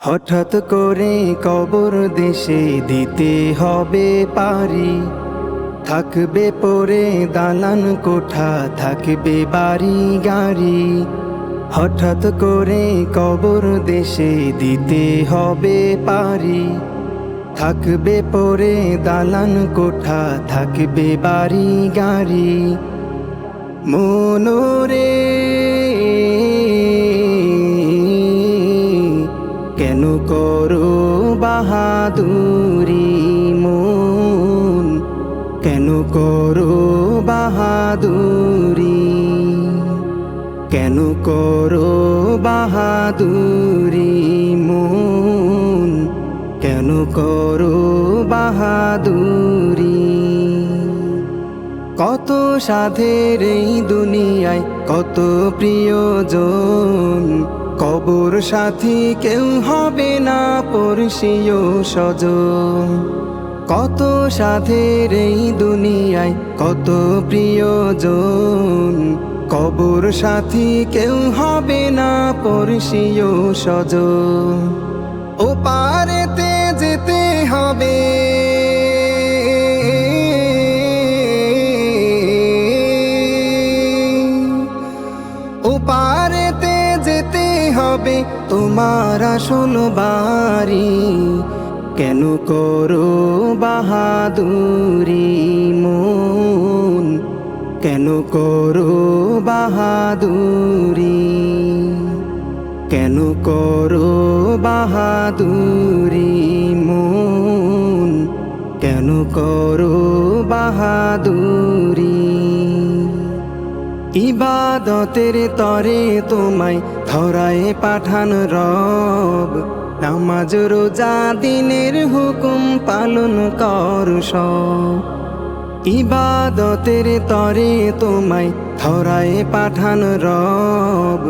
হঠাৎ করে কবর দেশে দিতে হবে পারি। থাকবে পরে দালান কোঠা, থাকবে বাড়ি, গাড়ি। হঠাৎ করে কবর দেশে দিতে হবে পারি। থাকবে পরে দালান কোঠা, থাকবে বাড়ি, গাড়ি। মনোরে কেন করো বাহাদুরি মন? কেন করো বাহাদুরি? কেন করো বাহাদুরি মন? কেন করো বাহাদুরি? কত সাধের এই দুনিয়ায় কত প্রিয়জন? কবর সাথী কেউ হবে না পরশীয় সজন কত সাধের এই দুনিয়ায়, কত প্রিয়জন। কবর সাথী কেউ হবে না পরশীয় সজন ও পারেতে যেতে হবে। হবে তোমার আসল বাড়ি? কেন করো বাহাদুরি মন? কেন করো বাহাদুরি? কেন করো বাহাদুরি মন? কেন করো বাহাদুরি ইবাদতের তরে তোমায় ধরায় পাঠান রব। নামাজ, রোজা, দিনের হুকুম পালন কর ইবাদতের তরে তোমায় ধরায় পাঠান রব।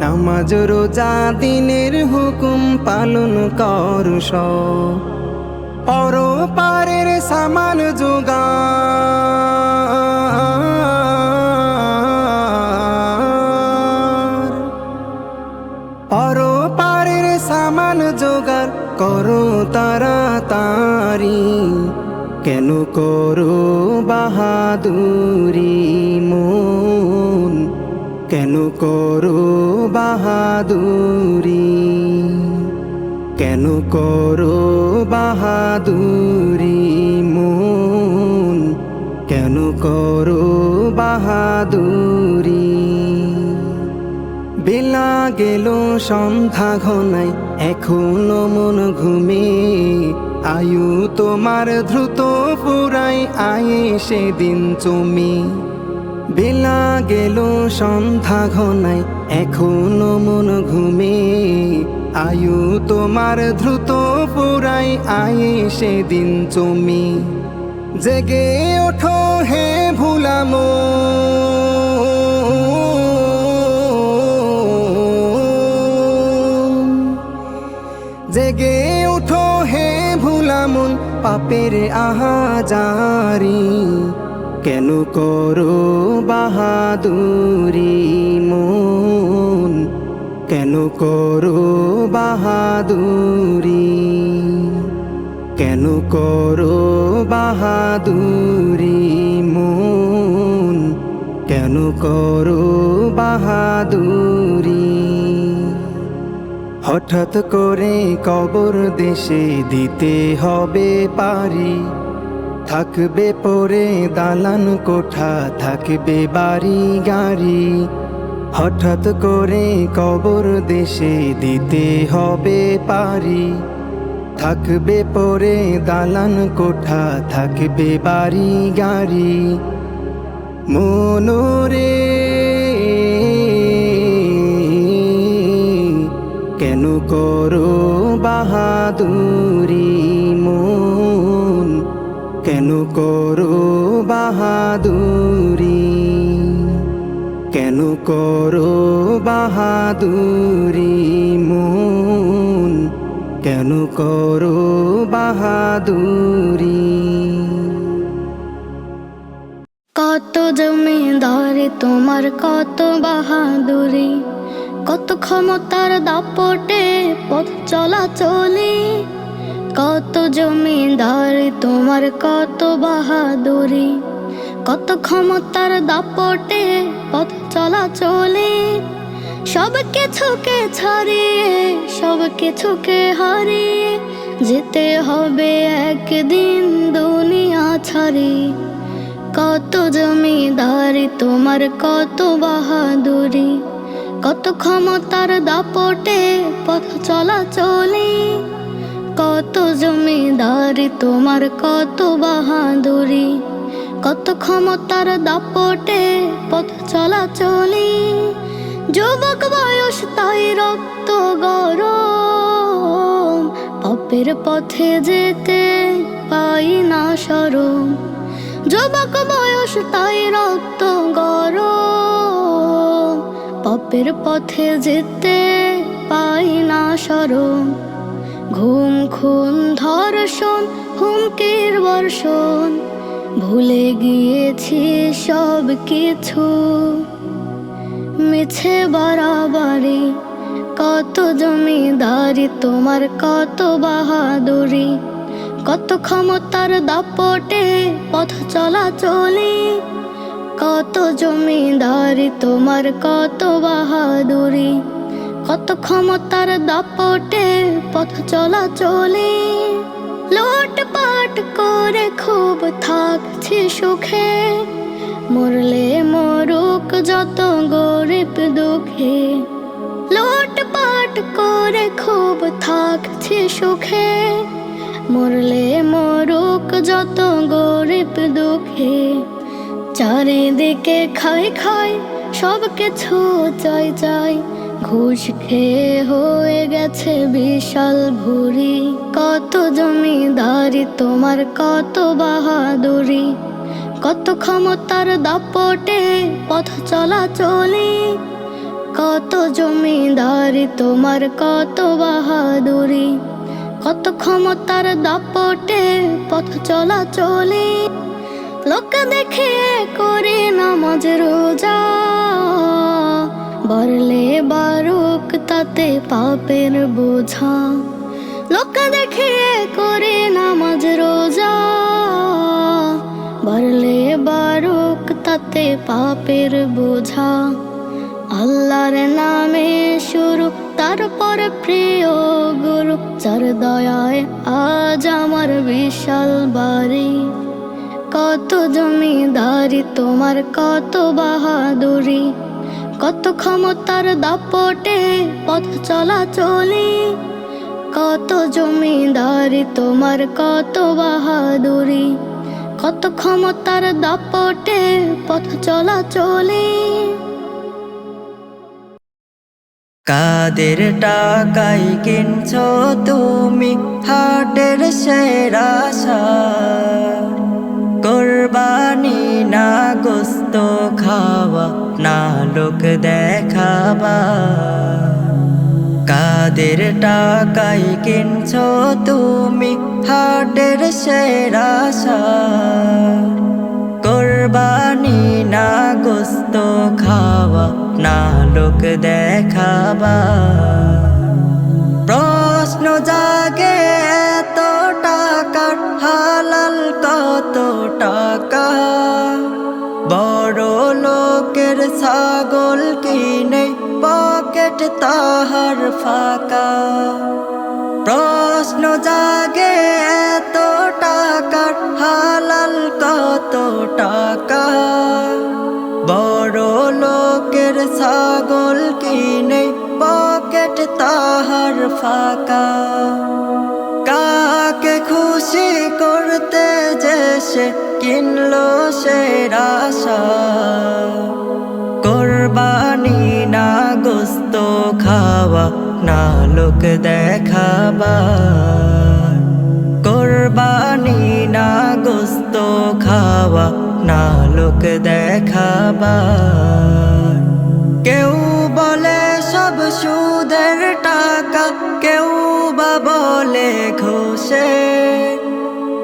নামাজ, রোজা, দিনের হুকুম পালন কর পরপারের সামান যোগার সামান জোগাড় করো তাড়াতাড়ি। কেন করো বাহাদুরি মন? কেন করো বাহাদুরি? কেন করো বাহাদুরি মন? কেন করো বাহাদুরি বেলা গেল, সন্ধ্যা ঘনায়। এখনও মন ঘুমে। আয়ু তোমার দ্রুত ফুরাই আয়ে সেদিন চমি। বেলা গেল, সন্ধ্যা ঘনায়। এখনও মন ঘুমে। আয়ু তোমার দ্রুত ফুরাই আয়ে সেদিন চমি। জেগে ওঠো হে ভুলামো। জেগে উঠো হে ভুলামন পাপের আহাজারি। কেন করো বাহাদুরি মন? কেন করো বাহাদুরি? কেন করো বাহাদুরি মন? কেন করো বাহাদুরি? হঠাৎ করে কবর দেশে দিতে হবে পারি। থাকবে পরে দালান কোঠা, থাকবে বাড়ি, গাড়ি। হঠাৎ করে কবর দেশে দিতে হবে পারি। থাকবে পরে দালান কোঠা, থাকবে বাড়ি, গাড়ি। মনোরে কেন করো বাহাদুরি মন? কেন করো বাহাদুরি? কেন করো বাহাদুরি মন? কেন করো বাহাদুরি? কত জমিদারি, তোমার কত বাহাদুরি? কত ক্ষমতার দাপটে পথ চলা চলাচলি কত জমিদারি তোমার কত বাহাদুরি। কত ক্ষমতার দাপটে পথ চলা চলাচলি সব কিছুকে ছাড়িয়ে, সব কিছুকে হারিয়ে যেতে হবে একদিন দুনিয়া ছাড়ি। কত জমিদারি তোমার কত বাহাদুরি। কত ক্ষমতার দাপটে পথ চলাচলি, কত জমিদারি, তোমার কত বাহাদুরি, কত ক্ষমতার দাপটে পথ চলাচলি। যুবক বয়স, তাই রক্ত গরম, পাপের পথে যেতে পাই না সরম যুবক বয়স, তাই রক্ত গরম। পাপের পথে যেতে পাই না সরম ঘুম খুন, ধর্ষণ, হুমকির বর্ষণ। ভুলে গিয়েছি সব কিছু। মিছে বাড়াবাড়ি, কত জমিদারি, তোমার কত বাহাদুরি। কত ক্ষমতার দাপটে পথ চলাচলি কত জমিদারি, তোমার কত বাহাদুরি? কত ক্ষমতার দাপটে পথ চলা চলে। লোটপাট করে খুব থাকছি সুখে। মরলে মরুক যত গরিব দুঃখে। লোটপাট করে খুব থাকছি সুখে। মরলে মরুক যত গরিব দুঃখে। চারিদিকে খাই খাই, সব কিছু চাই চাই। ঘুষ খেয়ে হয়ে গেছে বিশাল ভুরি কত জমিদারি, তোমার কত বাহাদুরি। কত ক্ষমতার দাপটে পথ চলা চলি। কত জমিদারি, তোমার কত বাহাদুরি। কত ক্ষমতার দাপটে পথ চলাচলি লোক দেখে করে নামাজ রোজা। বাড়লে বারুক, তাতে পাপের বোঝা। লোক দেখে করে নামাজ রোজা। বাড়লে বারুক, তাতে পাপের বোঝা। আল্লাহর নামে শুরু, তারপর প্রিয় গুরু। যার দয়ায় আজ আমার বিশাল বাড়ি। কত জমিদারি, তোমার কত বাহাদুরি? কত ক্ষমতার দাপটে পথ চলাচলি কত জমিদারি, তোমার কত বাহাদুরি? কত ক্ষমতার দাপটে পথ চলা চলাচলি কাদের টাকাই কিনছো তুমি হাটের সেরা সার? গোস্ত খাওয়া, না লোক দেখাবা। কাদের টাকাই কিনছো তুমি হাটের সেরা কোরবানি না গোস্ত খাওয়া, না লোক দেখাবা। প্রশ্ন জাগে, এত টাকার হালাল কত টাকা? ছাগল কিনে, পকেট তাহার ফাঁকা। প্রশ্ন জাগে, এত টাকার হালাল কত টাকা? বড় লোকের ছাগল কিনে, পকেট তাহার ফাঁকা। কাকে খুশি করতে যে সে কিনলো সে রাশা না গোস্ত খাওয়া, না লোক দেখাবা। কোরবানি না গোস্ত খাওয়া, না লোক দেখাবা। কেউ বলে সব সুদের টাকা, কেউ বা বলে ঘোষে।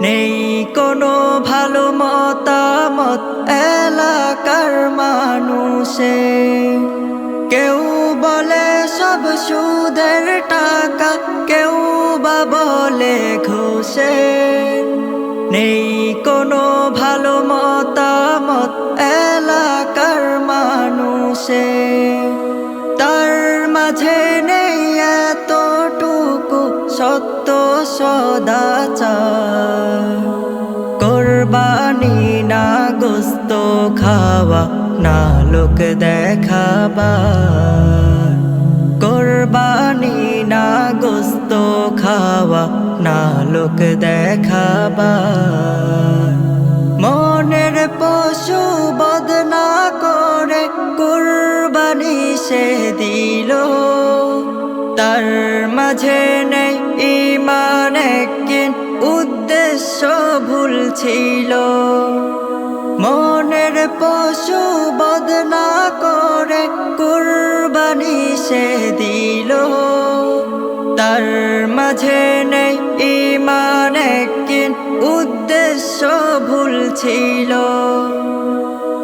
নেই কোনো ভালো মতামত এলাকার মানুষে। সব সুদের টাকা কেউ বা বলে ঘোষে নেই কোনো ভালো মতামত এলাকার মানুষে তার মাঝে নেই এতটুকু সত্য সদাচার কোরবানি না গোস্ত খাওয়া না লোক দেখাবা না গোস্ত খাওয়া, না লোক দেখাবা। মনের পশু বদ না করে কুরবানি সে দিল। তার মাঝে নেই ইমান কিন উদ্দেশ্য ভুল ছিল। মনের পশু বদ না করে মাঝে নেই ইমান কিন উদ্দেশ্য ভুল ছিল।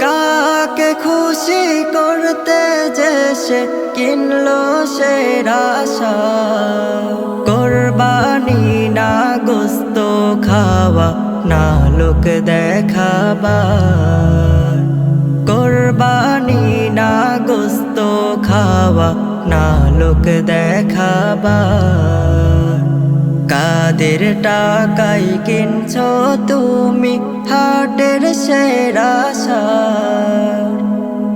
কাকে খুশি করতে যে সে কিনলো সে রাশা কোরবানি না গোস্ত খাওয়া, না লোক দেখাবা। কোরবানি না গোস্ত খাওয়া না লোক দেখাবা। কাদের টাকাই কিনছ তুমি হাটের সেরা সার?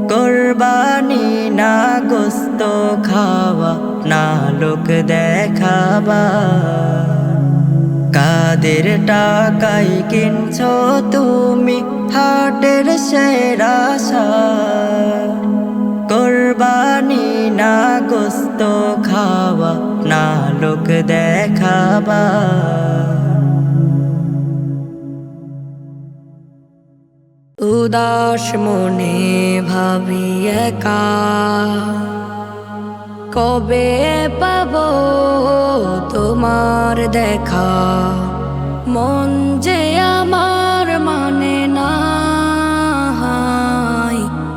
কোরবানি না গোস্ত খাওয়া, না লোক দেখাবা। কাদের টাকাই কিনছ তুমি হাটের সেরা সার? লোক দেখাবা। উদাস মনে ভাবি একা। কবে পাব তোমার দেখা? মন যে আমার মানে না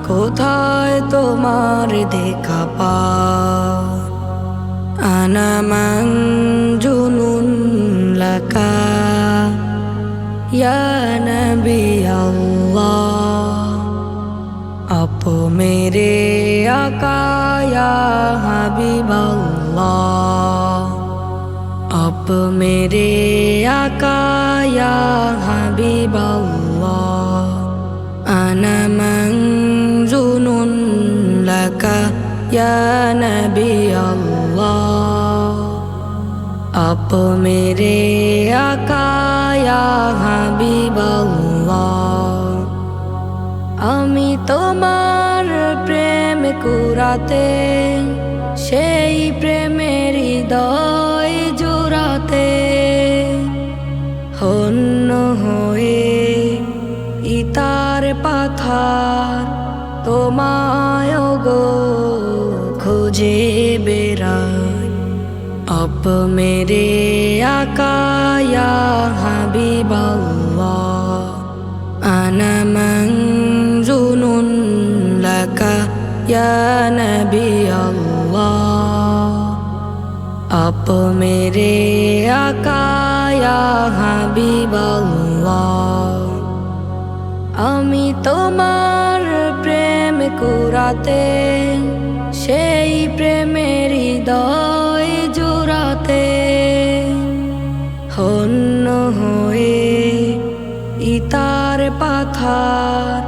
কোথায় তোমার দেখা পা? أنا منجون لك يا نبي الله أبو مري يا حبيب الله أب مري يا حبيب الله أنا منجون لك يا نبي الله आप मेरे आका या হাবিব আমি তোমার প্রেম কুরাতে সেই প্রেমের হৃদয় জোড়াতে হন্য হয়ে ইতার পাথার তোমায় গো খুঁজে বেড়ায় আপ মেরে আকায়া হাবিবাল্লাহ। আনমং জুনুন লাকা ইয়া নবী আল্লাহ আপ মেরে আকায়া হাবিবাল্লাহ। আমি তোমার প্রেম কুরাতে সেই প্রেমের দা পাহাড়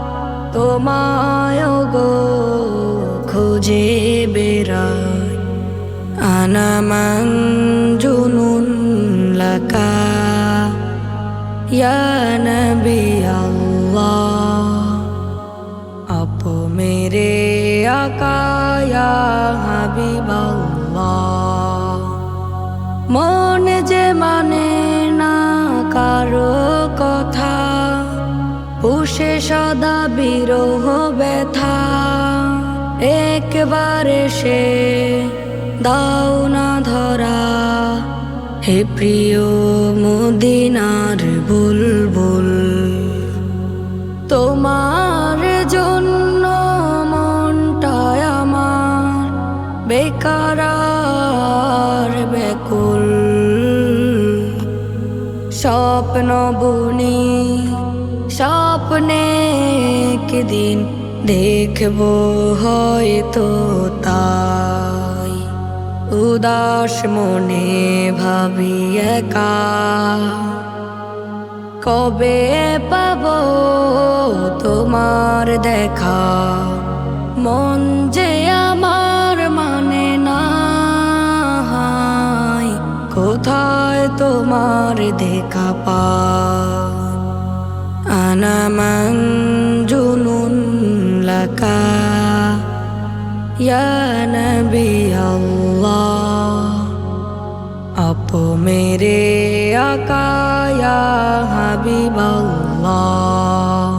তোমায় গো খোঁজে বেড়ায় আনামান জুনুন লাকা, ইয়া নবী আল্লাহ। আপ মেরে আকায়া হাবিব আল্লাহ। সদা বিরহ ব্যথা। একবারে সে দাও না ধরা। হে প্রিয় মদিনার বুলবুল, তোমার জন্য মনটায় আমার। বেকারা একদিন দেখব হয়তো তাই। উদাস মনে ভাবি একা। কবে পাব তোমার দেখা? মন যে আমার মানে না কোথায় তোমার দেখা পা আনামান লাকা ইয়া নবী আল্লাহ আপ মেরে আকা ইয়া হাবিব আল্লাহ